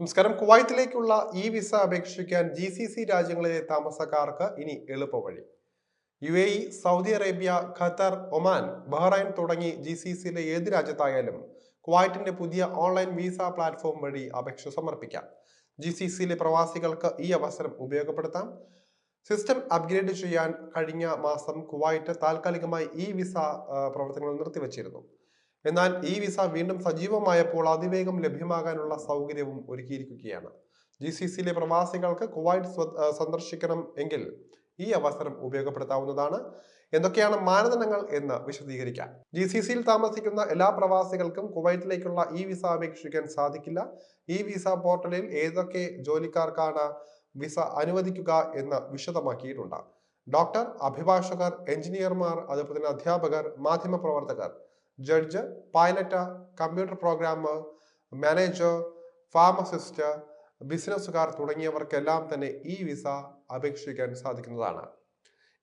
നമസ്കാരം. കുവൈത്തിലേക്കുള്ള E visa അപേക്ഷിക്കാൻ ജി സി സി രാജ്യങ്ങളിലെ താമസക്കാർക്ക് ഇനി എളുപ്പവഴി. U A E Saudi Arabia Qatar Oman Bahrain തുടങ്ങി ജി സി സിയിലെ ഏത് രാജ്യത്തായാലും കുവൈറ്റിന്റെ പുതിയ ഓൺലൈൻ വിസ പ്ലാറ്റ്ഫോം വഴി അപേക്ഷ സമർപ്പിക്കാം. ജി സി സിയിലെ പ്രവാസികൾക്ക് ഈ അവസരം ഉപയോഗപ്പെടുത്താം. സിസ്റ്റം അപ്ഗ്രേഡ് ചെയ്യാൻ കഴിഞ്ഞ മാസം കുവൈറ്റ് താൽക്കാലികമായി ഇ വിസ പ്രവർത്തനങ്ങൾ നിർത്തിവച്ചിരുന്നു. എന്നാൽ ഈ വിസ വീണ്ടും സജീവമായപ്പോൾ അതിവേഗം ലഭ്യമാകാനുള്ള സൗകര്യവും ഒരുക്കിയിരിക്കുകയാണ്. ജി സി സിയിലെ പ്രവാസികൾക്ക് കുവൈറ്റ് സന്ദർശിക്കണം എങ്കിൽ ഈ അവസരം ഉപയോഗപ്പെടുത്താവുന്നതാണ്. എന്തൊക്കെയാണ് മാനദണ്ഡങ്ങൾ എന്ന് വിശദീകരിക്കാം. ജി സി സിയിൽ താമസിക്കുന്ന എല്ലാ പ്രവാസികൾക്കും കുവൈറ്റിലേക്കുള്ള ഇ വിസ അപേക്ഷിക്കാൻ സാധിക്കില്ല. ഈ വിസ പോർട്ടലിൽ ഏതൊക്കെ ജോലിക്കാർക്കാണ് വിസ അനുവദിക്കുക എന്ന് വിശദമാക്കിയിട്ടുണ്ട്. ഡോക്ടർ അഭിഭാഷകർ എഞ്ചിനീയർമാർ അതുപോലെ തന്നെ അധ്യാപകർ മാധ്യമപ്രവർത്തകർ judge pilot computer programmer manager pharmacist ബിസിനസ്സുകാർ തുടങ്ങിയവർക്കെല്ലാം തന്നെ ഈ വിസ അപേക്ഷിക്കാൻ സാധിക്കുന്നതാണ്.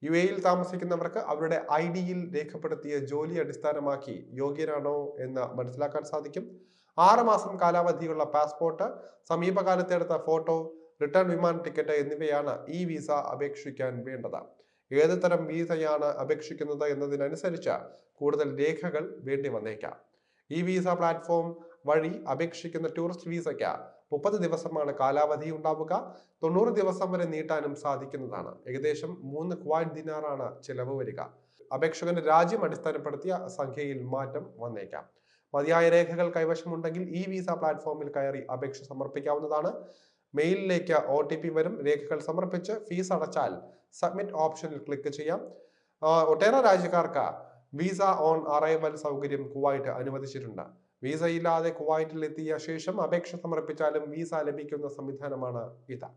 യു എയിൽ താമസിക്കുന്നവർക്ക് അവരുടെ ഐ ഡിയിൽ രേഖപ്പെടുത്തിയ ജോലി അടിസ്ഥാനമാക്കി യോഗ്യരാണോ എന്ന് മനസ്സിലാക്കാൻ സാധിക്കും. ആറുമാസം കാലാവധിയുള്ള പാസ്പോർട്ട് സമീപകാലത്തെടുത്ത ഫോട്ടോ റിട്ടേൺ വിമാന ടിക്കറ്റ് എന്നിവയാണ് ഈ വിസ അപേക്ഷിക്കാൻ വേണ്ടത്. ഏത് തരം വീസയാണ് അപേക്ഷിക്കുന്നത് എന്നതിനനുസരിച്ച് കൂടുതൽ രേഖകൾ വേണ്ടി വന്നേക്കാം. ഈ വിസ പ്ലാറ്റ്ഫോം വഴി അപേക്ഷിക്കുന്ന ടൂറിസ്റ്റ് വിസയ്ക്ക് മുപ്പത് ദിവസമാണ് കാലാവധി ഉണ്ടാവുക. തൊണ്ണൂറ് ദിവസം വരെ നീട്ടാനും സാധിക്കുന്നതാണ്. ഏകദേശം മൂന്ന് ക്വാഡ് ദിനാറാണ് ചിലവ് വരിക. അപേക്ഷകന്റെ രാജ്യം അടിസ്ഥാനപ്പെടുത്തിയ സംഖ്യയിൽ മാറ്റം വന്നേക്കാം. മതിയായ രേഖകൾ കൈവശമുണ്ടെങ്കിൽ ഈ വിസ പ്ലാറ്റ്ഫോമിൽ കയറി അപേക്ഷ സമർപ്പിക്കാവുന്നതാണ്. മെയിലിലേക്ക് ഒ ടി പി വരും. രേഖകൾ സമർപ്പിച്ച് ഫീസ് അടച്ചാൽ സബ്മിറ്റ് ഓപ്ഷനിൽ ക്ലിക്ക് ചെയ്യാം. ഒട്ടേറെ രാജ്യക്കാർക്ക് വിസ ഓൺ അറൈവൽ സൗകര്യം കുവൈറ്റ് അനുവദിച്ചിട്ടുണ്ട്. വിസ ഇല്ലാതെ കുവൈറ്റിൽ എത്തിയ ശേഷം അപേക്ഷ സമർപ്പിച്ചാലും വിസ ലഭിക്കുന്ന സംവിധാനമാണ് ഇത്.